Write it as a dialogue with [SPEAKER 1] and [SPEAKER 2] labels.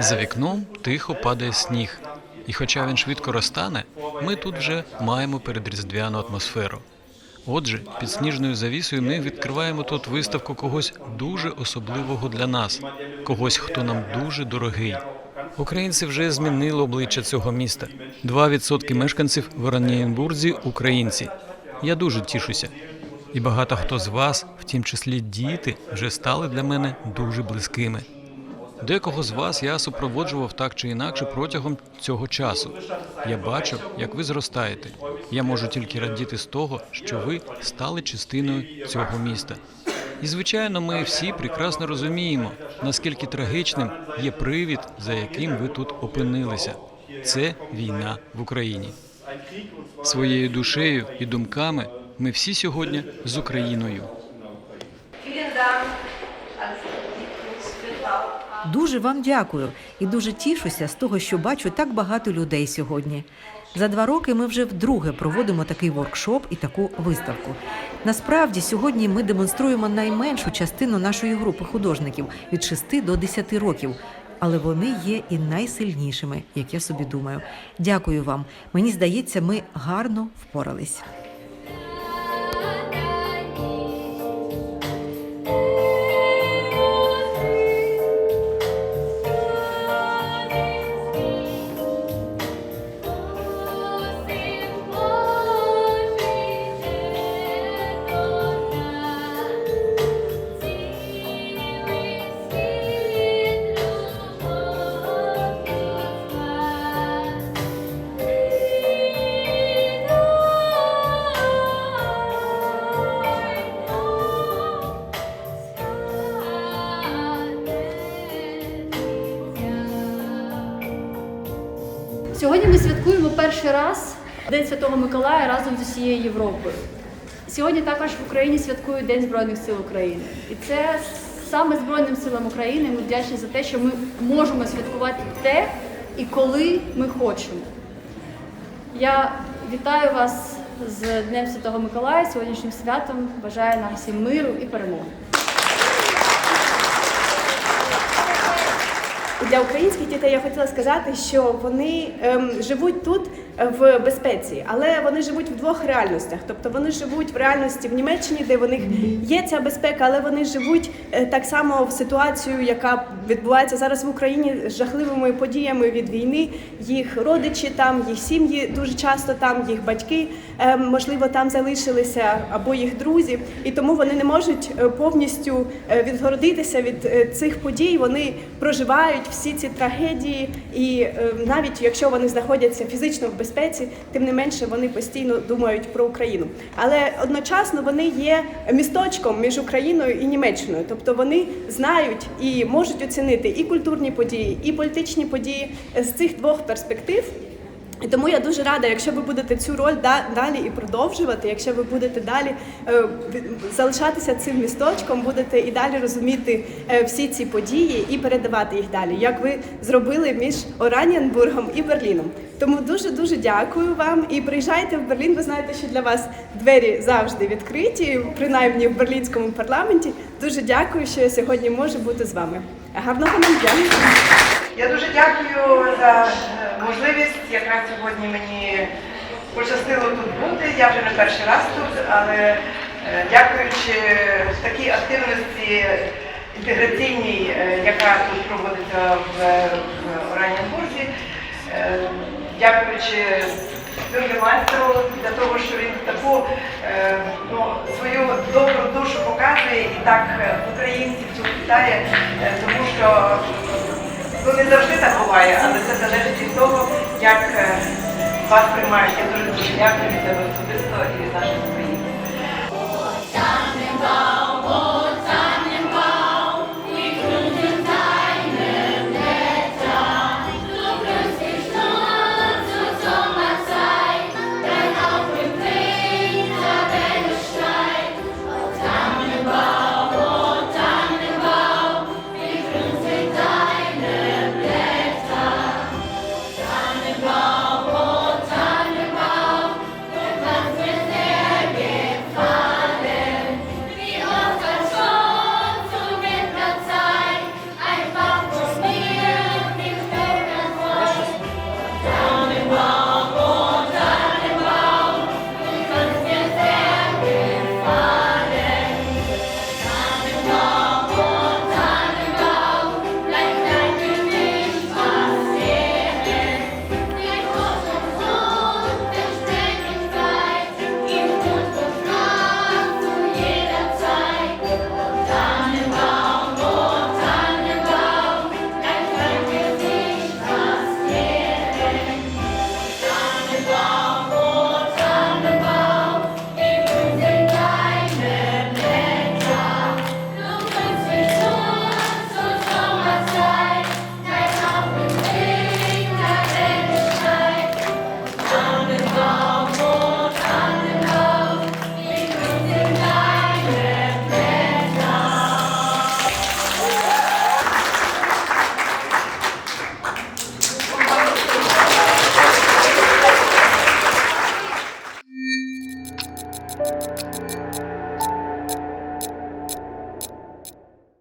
[SPEAKER 1] За вікном тихо падає сніг, і хоча він швидко розтане, ми тут вже маємо передріздвяну атмосферу. Отже, під сніжною завісою ми відкриваємо тут виставку когось дуже особливого для нас, когось, хто нам дуже дорогий. Українці вже змінили обличчя цього міста. 2% мешканців в Оранієнбурзі – українці. Я дуже тішуся. І багато хто з вас, в тім числі діти, вже стали для мене дуже близькими. Декого з вас я супроводжував так чи інакше протягом цього часу. Я бачу, як ви зростаєте. Я можу тільки радіти з того, що ви стали частиною цього міста. І звичайно, ми всі прекрасно розуміємо, наскільки трагічним є привід, за яким ви тут опинилися. Це війна в Україні. Своєю душею і думками ми всі сьогодні з Україною.
[SPEAKER 2] Дуже вам дякую і дуже тішуся з того, що бачу так багато людей сьогодні. За два роки ми вже вдруге проводимо такий воркшоп і таку виставку. Насправді, сьогодні ми демонструємо найменшу частину нашої групи художників від 6 до 10 років. Але вони є і найсильнішими, як я собі думаю. Дякую вам. Мені здається, ми гарно впорались.
[SPEAKER 3] Сьогодні ми святкуємо перший раз День Святого Миколая разом з усією Європою. Сьогодні також в Україні святкують День Збройних сил України. І це саме Збройним силам України ми вдячні за те, що ми можемо святкувати те і коли ми хочемо. Я вітаю вас з Днем Святого Миколая, сьогоднішнім святом. Бажаю нам всім миру і перемоги.
[SPEAKER 4] Для українських дітей я хотіла сказати, що вони ем, живуть тут в безпеці, але вони живуть в двох реальностях. Тобто вони живуть в реальності в Німеччині, де в них є ця безпека, але вони живуть е, так само в ситуацію, яка відбувається зараз в Україні з жахливими подіями від війни. Їх родичі там, їх сім'ї дуже часто там, їх батьки ем, можливо там залишилися або їх друзі, і тому вони не можуть е, повністю е, відгородитися від е, цих подій. Вони проживають всі ці трагедії, і е, навіть якщо вони знаходяться фізично в безпеці, тим не менше вони постійно думають про Україну. Але одночасно вони є місточком між Україною і Німеччиною, тобто вони знають і можуть оцінити і культурні події, і політичні події з цих двох перспектив. І тому я дуже рада, якщо ви будете цю роль да- далі і продовжувати, якщо ви будете далі е, залишатися цим місточком, будете і далі розуміти е, всі ці події і передавати їх далі, як ви зробили між Оранєнбургом і Берліном. Тому дуже дуже дякую вам і приїжджайте в Берлін. Ви знаєте, що для вас двері завжди відкриті, принаймні в берлінському парламенті. Дуже дякую, що я сьогодні можу бути з вами. Гарного нам дня!
[SPEAKER 5] Я дуже дякую за е, можливість. Якраз сьогодні мені пощастило тут бути. Я вже не перший раз тут, але е, дякуючи такій активності інтеграційній, е, яка тут проводиться в, в Оранєнбурзі, е, дякуючи бюргермайстеру для того, що він таку ну, свою добру душу показує і так українців тут вітає, тому що Ну, не завжди так буває, але це залежить від того, як е, вас приймають. Я дуже дуже дякую від тебе особисто і від нашої